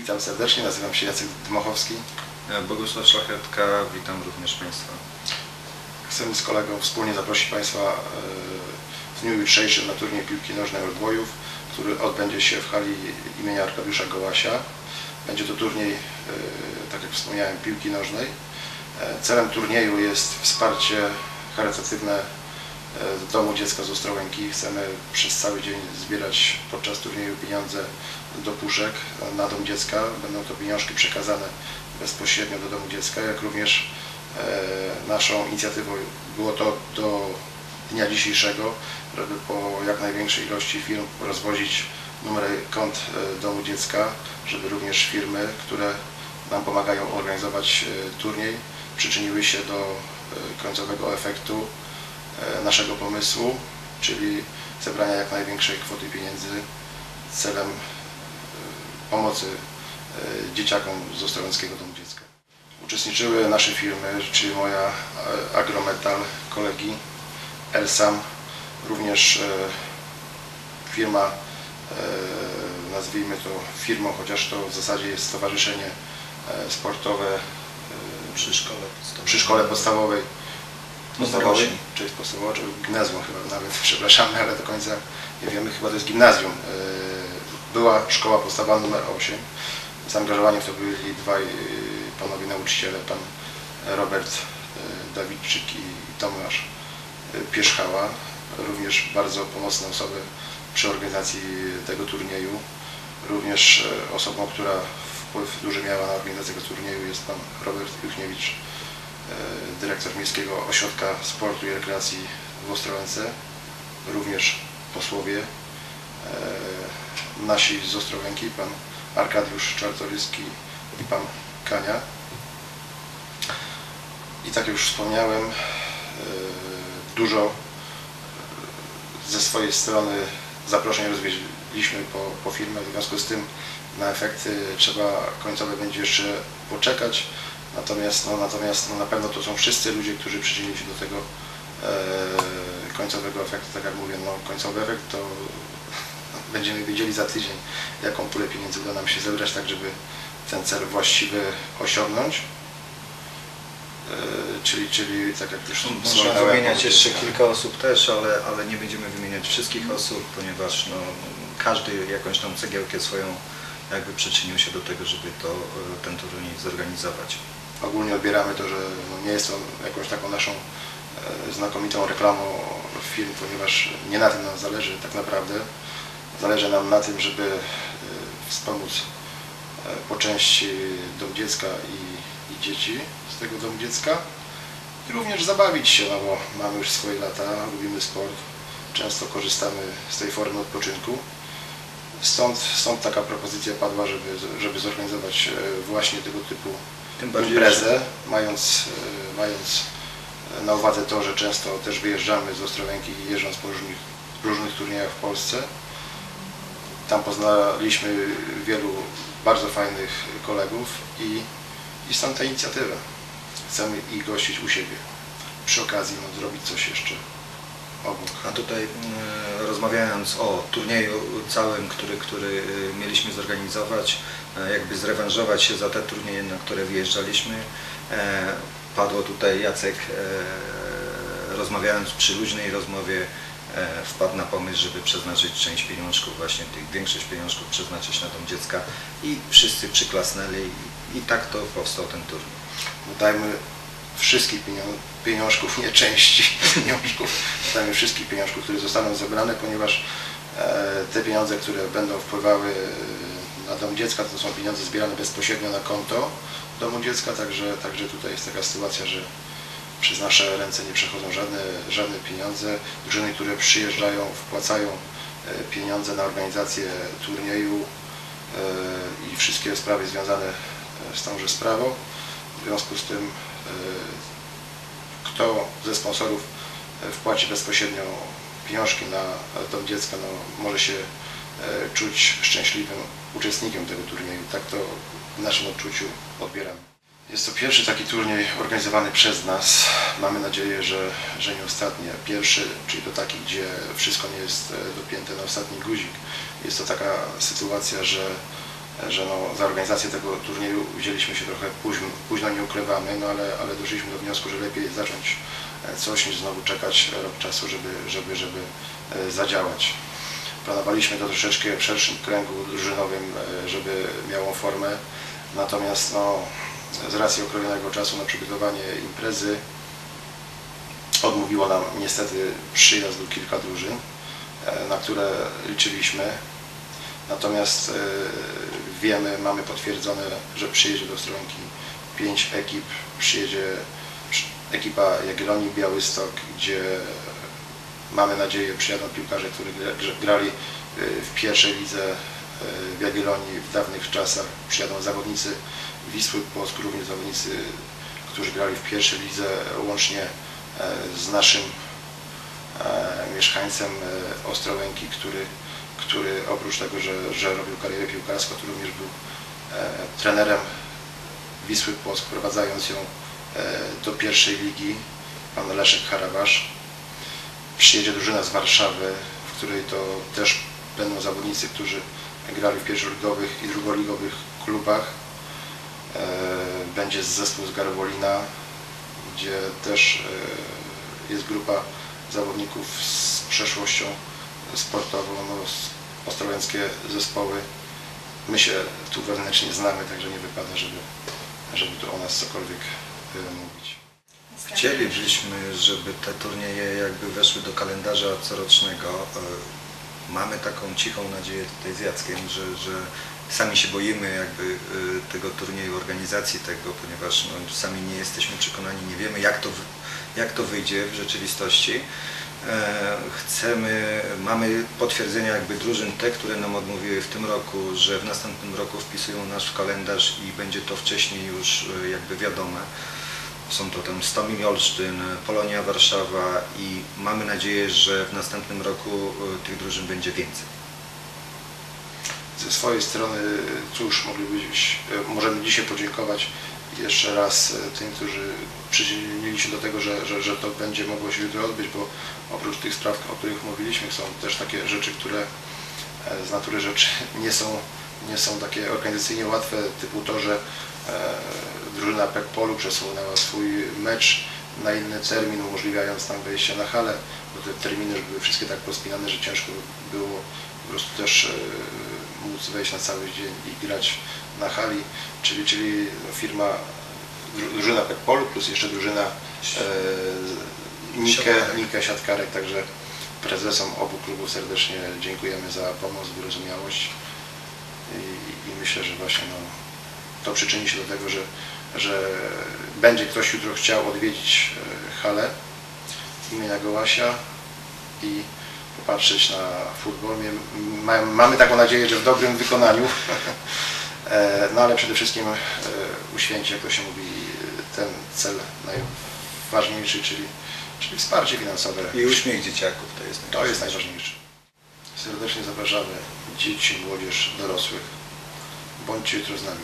Witam serdecznie, nazywam się Jacek Dmochowski. E, Bogusław Szlachetka, witam również Państwa. Chcemy z kolegą wspólnie zaprosić Państwa e, w dniu jutrzejszym na turniej piłki nożnej Oldboyów, który odbędzie się w hali imienia Arkadiusza Gołasia. Będzie to turniej, e, tak jak wspomniałem, piłki nożnej. Celem turnieju jest wsparcie charytatywne e, Domu Dziecka z Ostrołęki. Chcemy przez cały dzień zbierać podczas turnieju pieniądze do puszek na Dom Dziecka. Będą to pieniążki przekazane bezpośrednio do Domu Dziecka, jak również e, naszą inicjatywą było to do dnia dzisiejszego, żeby po jak największej ilości firm rozwozić numery kont e, Domu Dziecka, żeby również firmy, które nam pomagają organizować e, turniej, przyczyniły się do końcowego efektu naszego pomysłu, czyli zebrania jak największej kwoty pieniędzy celem e, pomocy e, dzieciakom z Ostrołęckiego Domu Dziecka. Uczestniczyły nasze firmy, czyli moja e, Agrometal, kolegi Elsam, również e, firma, e, nazwijmy to firmą, chociaż to w zasadzie jest stowarzyszenie e, sportowe e, Przy szkole podstawowej. przy szkole podstawowej. Podstawowej? Czy jest podstawowa, czy gimnazjum chyba nawet, przepraszamy, ale do końca nie wiemy, chyba to jest gimnazjum. E, Była szkoła podstawowa numer 8. Zaangażowani w to byli dwaj e, panowie nauczyciele, pan Robert e, Dawidczyk i Tomasz Pierzchała. Również bardzo pomocne osoby przy organizacji tego turnieju. Również osobą, która wpływ duży miała na organizację tego turnieju jest pan Robert Juchniewicz, dyrektor Miejskiego Ośrodka Sportu i Rekreacji w Ostrołęce, również posłowie e, nasi z Ostrołęki, pan Arkadiusz Czartoryski i pan Kania. I tak jak już wspomniałem, e, dużo ze swojej strony zaproszeń rozwiedziliśmy po, po firmach, w związku z tym na efekty trzeba końcowe będzie jeszcze poczekać. Natomiast, no, natomiast no, na pewno to są wszyscy ludzie, którzy przyczynili się do tego e, końcowego efektu. Tak jak mówię, no, końcowy efekt to będziemy wiedzieli za tydzień, jaką pulę pieniędzy uda nam się zebrać, tak żeby ten cel właściwy osiągnąć. E, czyli, czyli tak jak już Można wymieniać jeszcze powiedzieć, kilka osób też, ale, ale nie będziemy wymieniać wszystkich osób, ponieważ no, każdy jakąś tam cegiełkę swoją jakby przyczynił się do tego, żeby to, e, ten turniej zorganizować. Ogólnie odbieramy to, że no nie jest to jakąś taką naszą e, znakomitą reklamą firm, ponieważ nie na tym nam zależy tak naprawdę. Zależy nam na tym, żeby e, wspomóc e, po części dom dziecka i, i dzieci z tego domu dziecka i również zabawić się, no bo mamy już swoje lata, lubimy sport, często korzystamy z tej formy odpoczynku. Stąd, stąd taka propozycja padła, żeby, żeby zorganizować właśnie tego typu imprezę, mając, e, mając na uwadze to, że często też wyjeżdżamy z Ostrołęki jeżdżąc po różnych, różnych turniejach w Polsce. Tam poznaliśmy wielu bardzo fajnych kolegów i, i stąd ta inicjatywa. Chcemy ich gościć u siebie. Przy okazji no, zrobić coś jeszcze obok. A tutaj e, rozmawiając o turnieju całym, który, który e, mieliśmy zorganizować, e, jakby zrewanżować się za te turnieje, na które wyjeżdżaliśmy, e, padło tutaj Jacek, e, rozmawiając przy luźnej rozmowie, wpadł na pomysł, żeby przeznaczyć część pieniążków, właśnie tych większość pieniążków przeznaczyć na dom dziecka i wszyscy przyklasnęli i tak to powstał ten turniej. Dajmy wszystkich pienią- pieniążków, nie części pieniążków, dajmy wszystkich pieniążków, które zostaną zebrane, ponieważ e, te pieniądze, które będą wpływały e, na dom dziecka, to są pieniądze zbierane bezpośrednio na konto domu dziecka, także, także tutaj jest taka sytuacja, że przez nasze ręce nie przechodzą żadne, żadne pieniądze. Drużyny, które przyjeżdżają, wpłacają e, pieniądze na organizację turnieju i wszystkie sprawy związane z tąże sprawą. W związku z tym kto ze sponsorów e, wpłaci bezpośrednio pieniążki na dom dziecka, no, może się e, czuć szczęśliwym uczestnikiem tego turnieju. Tak to w naszym odczuciu odbieramy. Jest to pierwszy taki turniej organizowany przez nas. Mamy nadzieję, że, że nie ostatni, pierwszy, czyli to taki, gdzie wszystko nie jest dopięte na ostatni guzik. Jest to taka sytuacja, że że no, za organizację tego turnieju wzięliśmy się trochę późno, późno nie ukrywamy, no ale, ale doszliśmy do wniosku, że lepiej zacząć e, coś niż znowu czekać rok czasu, żeby, żeby, żeby e, zadziałać. Planowaliśmy to troszeczkę w szerszym kręgu drużynowym, e, żeby miało formę, natomiast no, z racji okrojonego czasu na przygotowanie imprezy odmówiło nam niestety przyjazdu kilka drużyn, na które liczyliśmy. Natomiast e, wiemy, mamy potwierdzone, że przyjedzie do Stronki pięć ekip. Przyjedzie przy- ekipa Jagiellonii Białystok, gdzie mamy nadzieję przyjadą piłkarze, którzy grali e, w pierwszej lidze e, w Jagiellonii w dawnych czasach. Przyjadą zawodnicy Wisły Płock, również zawodnicy, którzy grali w pierwszej lidze łącznie z naszym mieszkańcem Ostrołęki, który, który oprócz tego, że, że robił karierę piłkarską, to również był e, trenerem Wisły Płock, wprowadzając ją e, do pierwszej ligi, pan Leszek Harabasz. Przyjedzie drużyna z Warszawy, w której to też będą zawodnicy, którzy grali w pierwszoligowych i drugoligowych klubach. E, Będzie zespół z Garwolina, gdzie też jest grupa zawodników z przeszłością sportową, no, ostrołęckie zespoły. My się tu wewnętrznie znamy, także nie wypada, żeby, żeby tu o nas cokolwiek e, mówić. Chcielibyśmy, żeby te turnieje jakby weszły do kalendarza corocznego. E, Mamy taką cichą nadzieję tutaj z Jackiem, że, że sami się boimy jakby e, tego turnieju, organizacji tego, ponieważ no, sami nie jesteśmy przekonani, nie wiemy jak to, jak to wyjdzie w rzeczywistości. E, Chcemy, mamy potwierdzenia jakby drużyn te, które nam odmówiły w tym roku, że w następnym roku wpisują nas w kalendarz i będzie to wcześniej już e, jakby wiadome. Są to tam Stomil Olsztyn, Polonia Warszawa i mamy nadzieję, że w następnym roku e, tych drużyn będzie więcej. Ze swojej strony, cóż, moglibyś, e, możemy dzisiaj podziękować jeszcze raz e, tym, którzy przyczynili się do tego, że, że, że to będzie mogło się jutro odbyć, bo oprócz tych spraw, o których mówiliśmy, są też takie rzeczy, które e, z natury rzeczy nie są, nie są takie organizacyjnie łatwe, typu to, że e, drużyna Pekpolu przesunęła swój mecz na inny termin, umożliwiając nam wejście na halę, bo te terminy już były wszystkie tak pospinane, że ciężko było po prostu też móc wejść na cały dzień i grać na hali, czyli, czyli firma, dru- drużyna Pekpolu plus jeszcze drużyna e, Nike, Siatkarek. Nike Siatkarek, także prezesom obu klubów serdecznie dziękujemy za pomoc, wyrozumiałość i, i myślę, że właśnie no, to przyczyni się do tego, że, że będzie ktoś jutro chciał odwiedzić e, halę imienia Gołasia i popatrzeć na futbol. Mamy taką nadzieję, że w dobrym wykonaniu, E, no ale przede wszystkim e, uświęci, jak to się mówi, ten cel najważniejszy, czyli, czyli wsparcie finansowe. I uśmiech dzieciaków to jest To jest najważniejsze. Serdecznie zapraszamy dzieci, młodzież, dorosłych. Bądźcie jutro z nami.